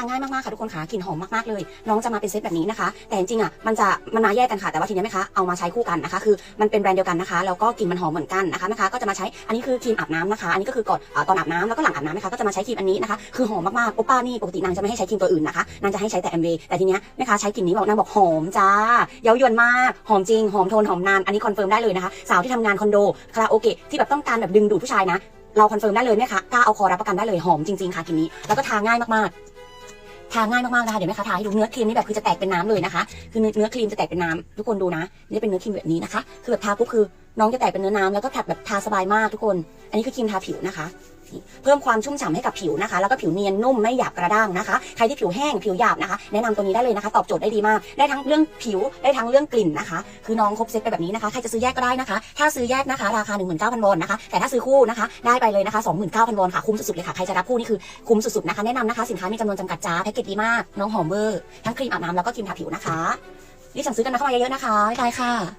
าง่ายมากๆค่ะทุกคนค่ะกลิ่นหอมมากๆเลย น้องจะมาเป็นเซตแบบนี้นะคะ แต่จริงๆอะมันจะมันมาแยกกันค่ะแต่ว่าทีนี้แม่ค้าเอามาใช้คู่กันนะคะ คือมันเป็นแบรนด์เดียวกันนะคะแล้วก็กลิ่นมันหอมเหมือนกันนะคะแม่ค้าก็จะมาใช้อันนี้คือครีมอาบน้ำนะคะ อันนี้ก็คือก่อนตอนอาบน้ำแล้วก็หลังอาบน้ำนะคะก็จะมาใช้ครีมอันนี้นะคะคือหอมมากๆโอป้านี่ปกตินางจะไม่ให้ใช้ครีมตัวอื่นนะคะนางจะให้ใช้แต่แอมเวย์แต่ทีเนี้ยแม่ค้าใช้กลิ่นนี้บอกนางบอกหอมจ้าเย้ายวนมากหอมจริงหอมโทนหอมนานอันนี้คอนเฟิร์มได้เลยนะคะสาวที่ทำงานคอนโดคาราโอเกะที่แบบต้องการแบบดึงดูดผู้ชายนะเราคอนเฟิร์มได้เลยเนี่คะกล้าเอาคอรับประกันได้เลยหอมจริงๆค่ะกลิ่นนี้ แล้วก็ทาง่ายมากๆ ทาง่ายมากๆนะคะเดี๋ยวแม่ค้าทาให้ดูเนื้อครีมนี่แบบคือจะแตกเป็นน้ำเลยนะคะ คือเนื้อครีมจะแตกเป็นน้ำทุกคนดูนะ นี่เป็นเนื้อครีมแบบนี้นะคะ คือแบบทาปุ๊บคือน้องจะแตกเป็นเนื้อน้ำแล้วก็แผบแบบทาสบายมากทุกคน อันนี้คือครีมทาผิวนะคะเพิ่มความชุ่มฉ่ำให้กับผิวนะคะ แล้วก็ผิวเนียนนุ่มไม่หยาบกระด้างนะคะ ใครที่ผิวแห้งผิวหยาบนะคะ แนะนำตัวนี้ได้เลยนะคะ ตอบโจทย์ได้ดีมาก ได้ทั้งเรื่องผิว ได้ทั้งเรื่องกลิ่นนะคะ คือน้องครบเซ็ตไปแบบนี้นะคะ ใครจะซื้อแยกก็ได้นะคะ ถ้าซื้อแยกนะคะ ราคา 19,000วอนนะคะ แต่ถ้าซื้อคู่นะคะ ได้ไปเลยนะคะ 29,000วอนค่ะ คุ้มสุดๆเลยค่ะ ใครจะรับคู่นี่คือคุ้มสุดๆนะคะ แนะนำนะคะ สินค้ามีจำนวนจำกัดจ้า แพ็กเกจดีมาก น้องหอมเวอร์ ทั้งครีมอาบน้ำแล้วก็ครีมทาผิวนะคะรีบสั่งซื้อกันมาเข้ามาเยอะๆนะคะบ๊ายบายค่ะ